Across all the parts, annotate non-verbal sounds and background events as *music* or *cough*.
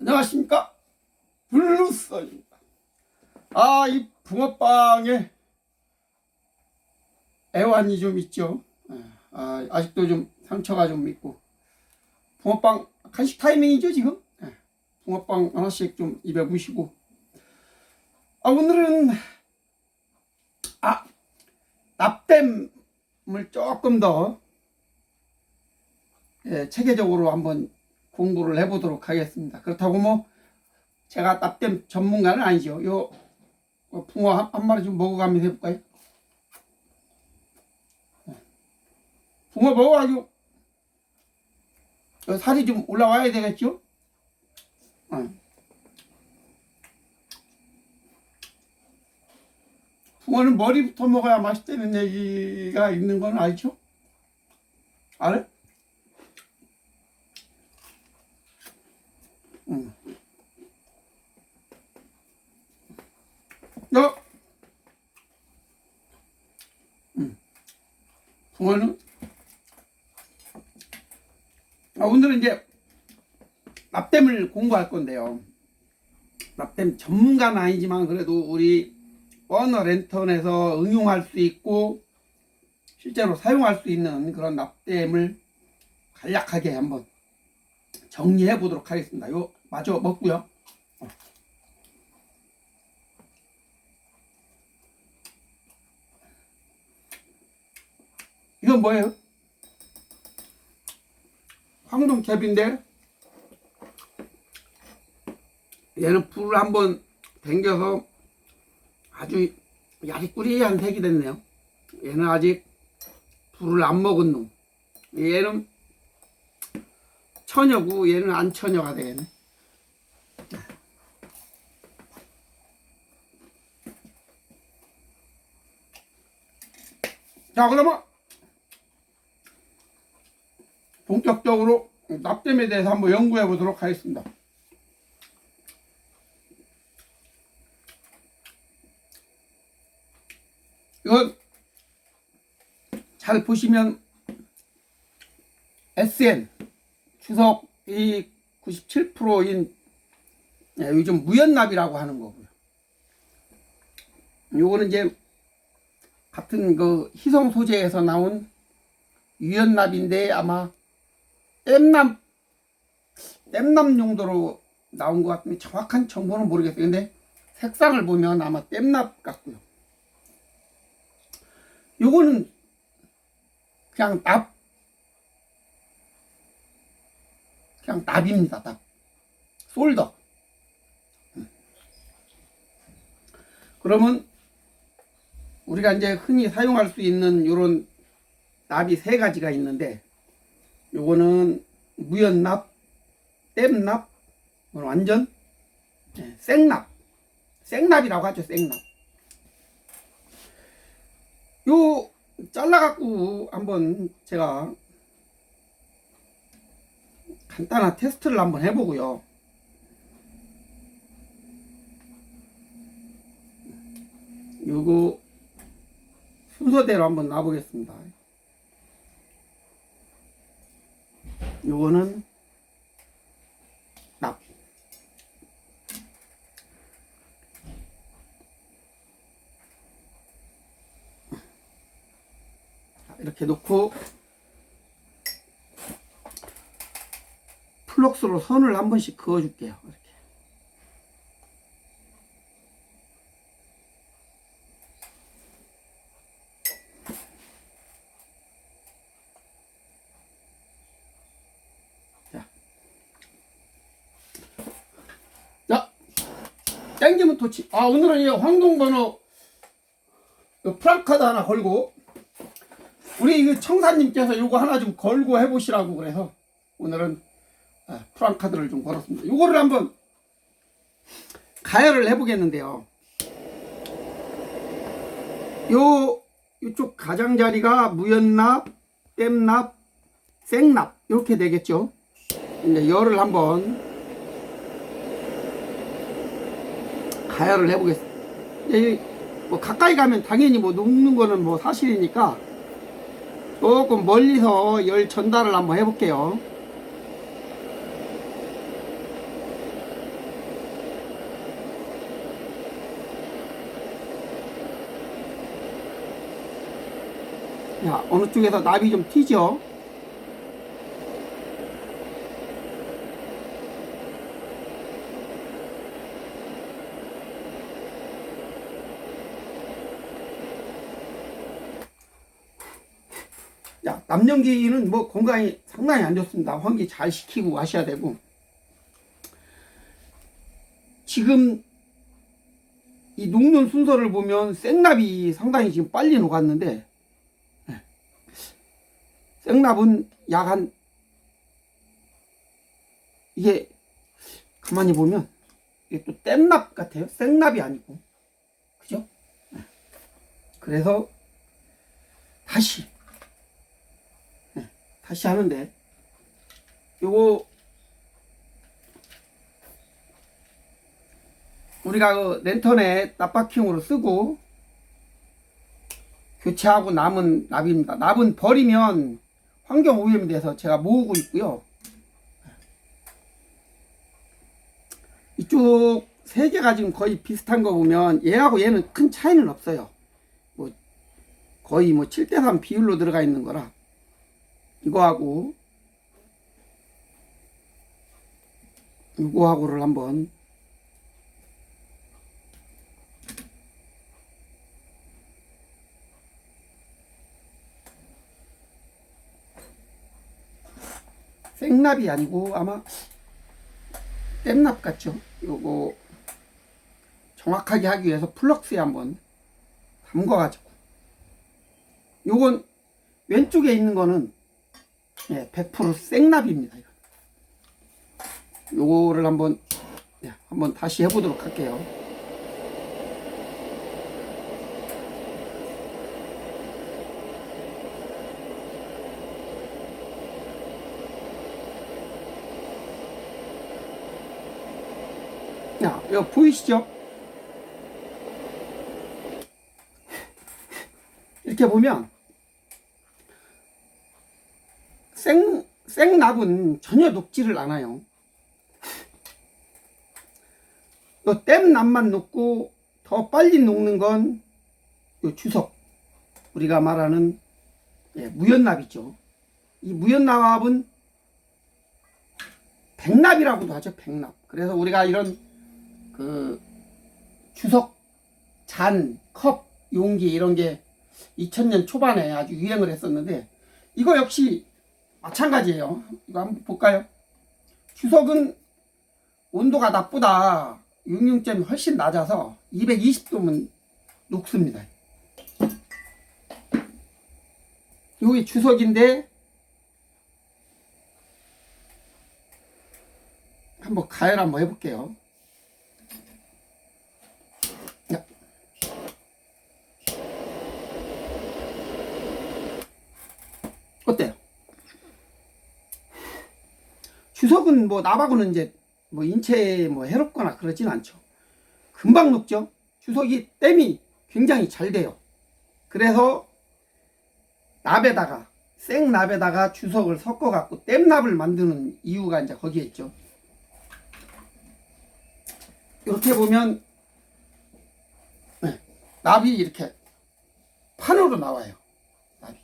안녕하십니까? 블루스입니다. 아 이 붕어빵에 애환이 좀 있죠. 예, 아, 아직도 좀 상처가 좀 있고. 붕어빵 간식 타이밍이죠 지금? 예, 붕어빵 하나씩 좀 입에 무시고. 아 오늘은 아 납땜을 조금 더 예, 체계적으로 한번 공부를 해보도록 하겠습니다. 그렇다고 뭐 제가 납땜 전문가는 아니죠. 요 어, 붕어 한, 한 마리 좀 먹어가면서 해볼까요? 예. 붕어 먹어가지고 요 살이 좀 올라와야 되겠죠? 어. 붕어는 머리부터 먹어야 맛있다는 얘기가 있는 건 알죠? 알아요? 응. 너, 응. 붕어는, 아, 오늘은 이제 납땜을 공부할 건데요. 납땜 전문가는 아니지만 그래도 우리 버너 랜턴에서 응용할 수 있고 실제로 사용할 수 있는 그런 납땜을 간략하게 한번 정리해 보도록 하겠습니다. 요 마저 먹고요. 어. 이건 뭐예요? 황동캡인데 얘는 불을 한번 당겨서 아주 야리꾸리한 색이 됐네요. 얘는 아직 불을 안 먹은 놈. 얘는 처녀고 얘는 안 처녀가 되겠네. 자, 그러면 본격적으로 납땜에 대해서 한번 연구해 보도록 하겠습니다. 이건 잘 보시면 SN 추석이 97%인 예, 요즘 무연납이라고 하는 거고요. 요거는 이제 같은 그 희성 소재에서 나온 유연납인데 아마 땜납 땜납 용도로 나온 것 같은데 정확한 정보는 모르겠어요. 근데 색상을 보면 아마 땜납 같고요. 요거는 그냥 납 그냥 납입니다. 납. 솔더. 음. 그러면 우리가 이제 흔히 사용할 수 있는 요런 납이 세 가지가 있는데 요거는 무연납, 땜납, 이건 완전 네, 생납. 생납이라고 하죠. 생납. 요 잘라갖고 한번 제가 간단한 테스트를 한번 해보고요. 요거 순서대로 한번 놔보겠습니다. 요거는 납. 이렇게 놓고 플럭스로 선을 한 번씩 그어줄게요. 이렇게. 자. 자, 땡기면 토치. 아, 오늘은 이 황동번호 프랑카드 하나 걸고 우리 그 청사님께서 요거 하나 좀 걸고 해보시라고 그래서 오늘은 아, 프랑카드를 좀 걸었습니다. 요거를 한번 가열을 해보겠는데요. 요 이쪽 가장자리가 무연납, 땜납, 생납 이렇게 되겠죠. 이제 열을 한번 다혈을 해보겠습니다. 예, 뭐 가까이 가면 당연히 뭐 녹는 거는 뭐 사실이니까 조금 멀리서 열 전달을 한번 해볼게요. 야, 어느 쪽에서 나비 좀 튀죠? 남녀기는 뭐 건강이 상당히 안 좋습니다. 환기 잘 시키고 하셔야 되고. 지금 이 녹는 순서를 보면 생납이 상당히 지금 빨리 녹았는데 예. 생납은 약 한 이게 가만히 보면 이게 또 땜납 같아요. 생납이 아니고 그죠? 예. 그래서 다시 예, 다시 하는데 요거 우리가 그 랜턴에 납박형으로 쓰고 교체하고 남은 납입니다. 납은 버리면 환경 오염이 돼서 제가 모으고 있고요. 이쪽 세 개가 지금 거의 비슷한 거 보면 얘하고 얘는 큰 차이는 없어요. 뭐 거의 뭐 7대3 비율로 들어가 있는 거라 이거하고 이거하고를 한번 생납이 아니고 아마 땜납 같죠. 요거 정확하게 하기 위해서 플럭스에 한번 담궈가지고 요건 왼쪽에 있는 거는 예, 100% 생납입니다. 요거를 한번 예, 한번 다시 해보도록 할게요. 야, 이거 보이시죠? *laughs* 이렇게 보면 생 생납은 전혀 녹지를 않아요. 이 땜납만 녹고 더 빨리 녹는 건 요 주석 우리가 말하는 예, 무연납이죠. 이 무연납은 백납이라고도 하죠. 백납. 그래서 우리가 이런 그 주석 잔, 컵, 용기 이런 게 2000년 초반에 아주 유행을 했었는데 이거 역시 마찬가지예요. 이거 한번 볼까요? 주석은 온도가 낮보다 육융점이 훨씬 낮아서 220도면 녹습니다. 여기 주석인데 한번 가열 한번 해볼게요. 야. 어때요? 주석은 뭐 나하고는 이제 뭐 인체에 뭐 해롭거나 그러진 않죠. 금방 녹죠. 주석이 땜이 굉장히 잘 돼요. 그래서 납에다가 생납에다가 주석을 섞어 갖고 땜납을 만드는 이유가 이제 거기에 있죠. 이렇게 보면 네, 납이 이렇게 판으로 나와요. 납이.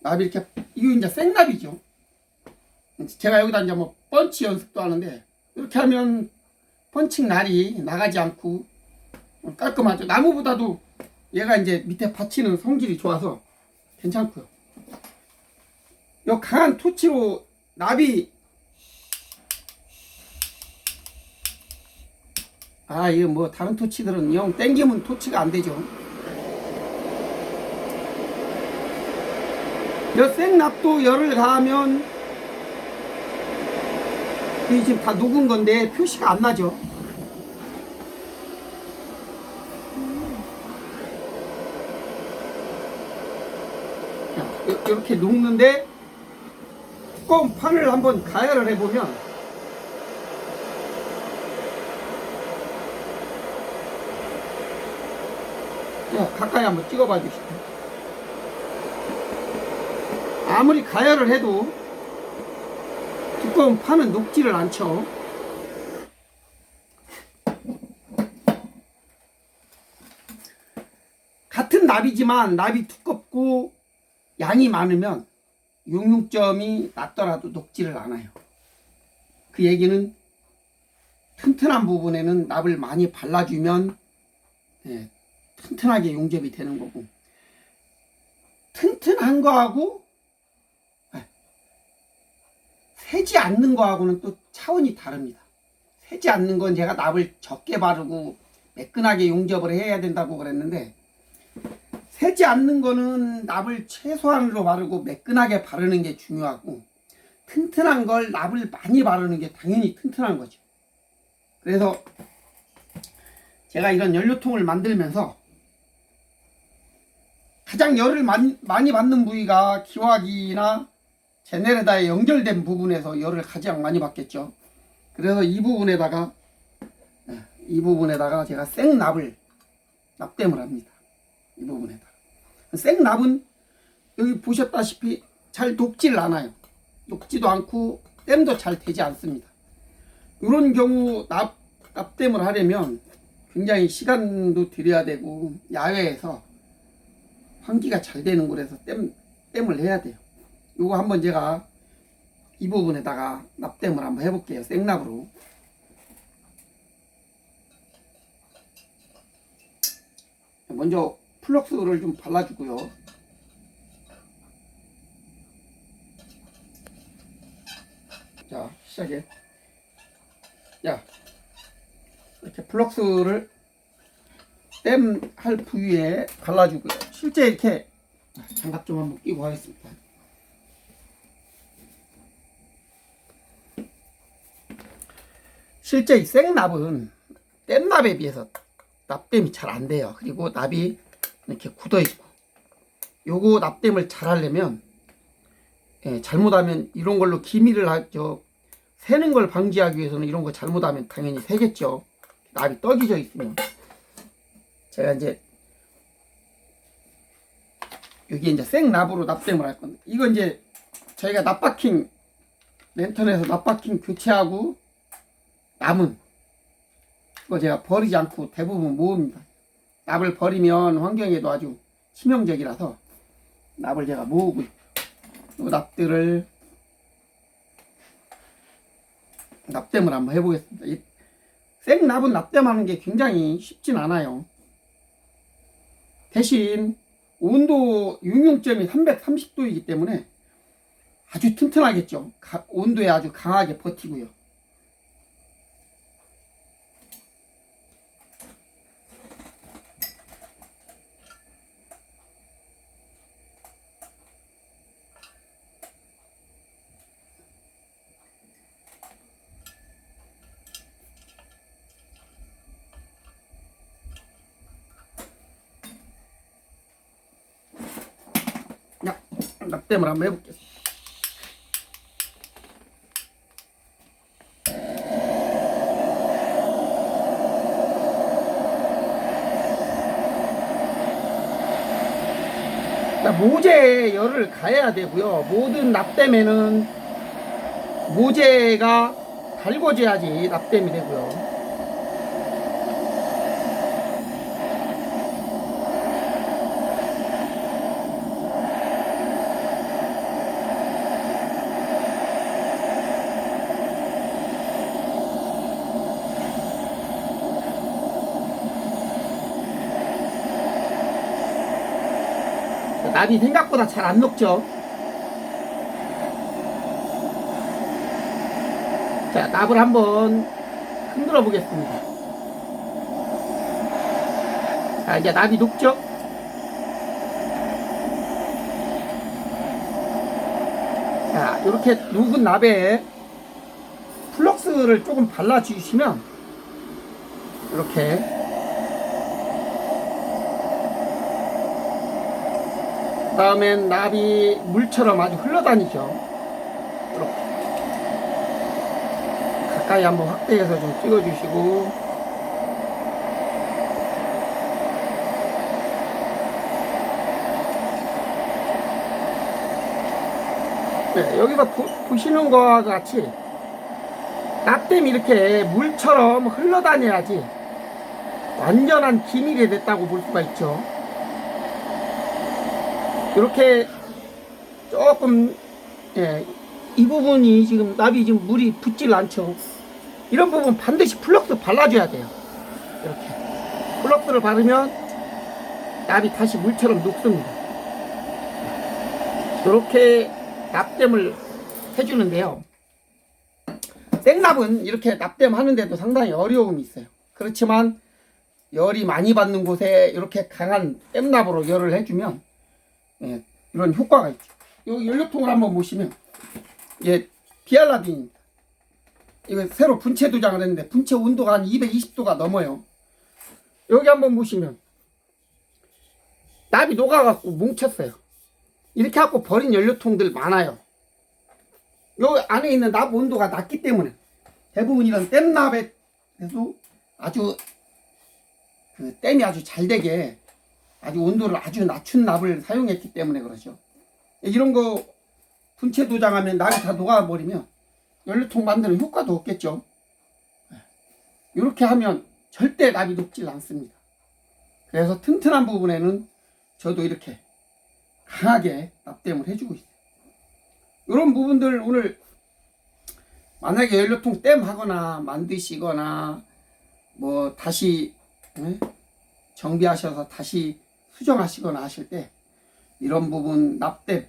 납이 이렇게 이거 이제 생납이죠. 제가 여기다 이제 뭐 펀치 연습도 하는데 이렇게 하면 펀칭 날이 나가지 않고 깔끔하죠. 나무보다도 얘가 이제 밑에 받치는 성질이 좋아서 괜찮고요. 요 강한 토치로 납이 아 이거 뭐 다른 토치들은 영 땡기면 토치가 안 되죠. 여 생납도 열을 가하면 이 지금 다 녹은 건데 표시가 안 나죠. 자, 이렇게 녹는데 두꺼운 판을 한번 가열을 해보면 자, 가까이 한번 찍어봐 주시죠. 아무리 가열을 해도 두꺼운 판은 녹지를 않죠. 같은 납이지만 납이 두껍고 양이 많으면 용융점이 낮더라도 녹지를 않아요. 그 얘기는 튼튼한 부분에는 납을 많이 발라주면 예, 튼튼하게 용접이 되는 거고 튼튼한 거하고 예, 새지 않는 거하고는 또 차원이 다릅니다. 새지 않는 건 제가 납을 적게 바르고 매끈하게 용접을 해야 된다고 그랬는데 새지 않는 거는 납을 최소한으로 바르고 매끈하게 바르는 게 중요하고 튼튼한 걸 납을 많이 바르는 게 당연히 튼튼한 거죠. 그래서 제가 이런 연료통을 만들면서 가장 열을 많이 받는 부위가 기화기나 제네레다에 연결된 부분에서 열을 가장 많이 받겠죠. 그래서 이 부분에다가 예, 이 부분에다가 제가 생납을 납땜을 합니다. 이 부분에다가 생납은 여기 보셨다시피 잘 녹질 않아요. 녹지도 않고 땜도 잘 되지 않습니다. 이런 경우 납, 납땜을 하려면 굉장히 시간도 들여야 되고 야외에서 환기가 잘 되는 곳에서 땜, 땜을 해야 돼요. 요거 한번 제가 이 부분에다가 납땜을 한번 해볼게요. 생납으로. 먼저 플럭스를 좀 발라주고요. 자, 시작해. 야, 이렇게 플럭스를 땜 할 부위에 발라주고요. 실제 이렇게 장갑 좀 한번 끼고 하겠습니다. 실제 이 생납은 땜납에 비해서 납땜이 잘 안 돼요. 그리고 납이 이렇게 굳어 있고 요거 납땜을 잘 하려면 예, 잘못하면 이런 걸로 기미를 하죠. 새는 걸 방지하기 위해서는 이런 거 잘못하면 당연히 새겠죠. 납이 떡이져 있으면 제가 이제 여기 이제 생납으로 납땜을 할 건데 이거 이제 저희가 납바킹 랜턴에서 납바킹 교체하고 남은 그거 제가 버리지 않고 대부분 모읍니다. 납을 버리면 환경에도 아주 치명적이라서 납을 제가 모으고 이 납들을 납땜을 한번 해보겠습니다. 이 생납은 납땜하는 게 굉장히 쉽진 않아요. 대신 온도 육용점이 330도이기 때문에 아주 튼튼하겠죠. 가- 온도에 아주 강하게 버티고요. 납땜을 한번 해볼게요. 자, 모재에 열을 가해야 되고요. 모든 납땜에는 모재가 달궈져야지 납땜이 되고요. 납이 생각보다 잘 안 녹죠. 자, 납을 한번 흔들어 보겠습니다. 자, 이제 납이 녹죠? 자, 이렇게 녹은 납에 플럭스를 조금 발라주시면 이렇게 다음엔 납이 물처럼 아주 흘러다니죠. 이렇게. 가까이 한번 확대해서 좀 찍어주시고. 네, 여기서 보, 보시는 것과 같이 납땜이 이렇게 물처럼 흘러다녀야지 완전한 기밀이 됐다고 볼 수가 있죠. 이렇게 조금 예, 이 부분이 지금 납이 지금 물이 붙질 않죠. 이런 부분 반드시 플럭스 발라줘야 돼요. 이렇게 플럭스를 바르면 납이 다시 물처럼 녹습니다. 이렇게 납땜을 해주는데요. 생납은 이렇게 납땜 하는데도 상당히 어려움이 있어요. 그렇지만 열이 많이 받는 곳에 이렇게 강한 땜납으로 열을 해주면 예, 이런 효과가 있죠. 여기 연료통을 한번 보시면 이게 비알라딘입니다. 이거 새로 분체 도장을 했는데 분체 온도가 한 220도가 넘어요. 여기 한번 보시면 납이 녹아갖고 뭉쳤어요. 이렇게 갖고 버린 연료통들 많아요. 요 안에 있는 납 온도가 낮기 때문에 대부분 이런 땜납에도 아주 그 땜이 아주 잘 되게 아주 온도를 아주 낮춘 납을 사용했기 때문에 그러죠. 이런 거 분체 도장하면 납이 다 녹아버리면 연료통 만드는 효과도 없겠죠. 이렇게 하면 절대 납이 녹질 않습니다. 그래서 튼튼한 부분에는 저도 이렇게 강하게 납땜을 해주고 있어요. 이런 부분들 오늘 만약에 연료통 땜 하거나 만드시거나 뭐 다시 예? 정비하셔서 다시 수정하시거나 하실 때 이런 부분 납땜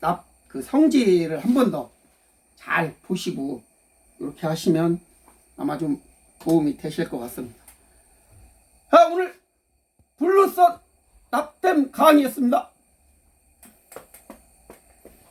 납그 성질을 한 번 더 잘 보시고 이렇게 하시면 아마 좀 도움이 되실 것 같습니다. 자 오늘 블루선 납땜 강의였습니다.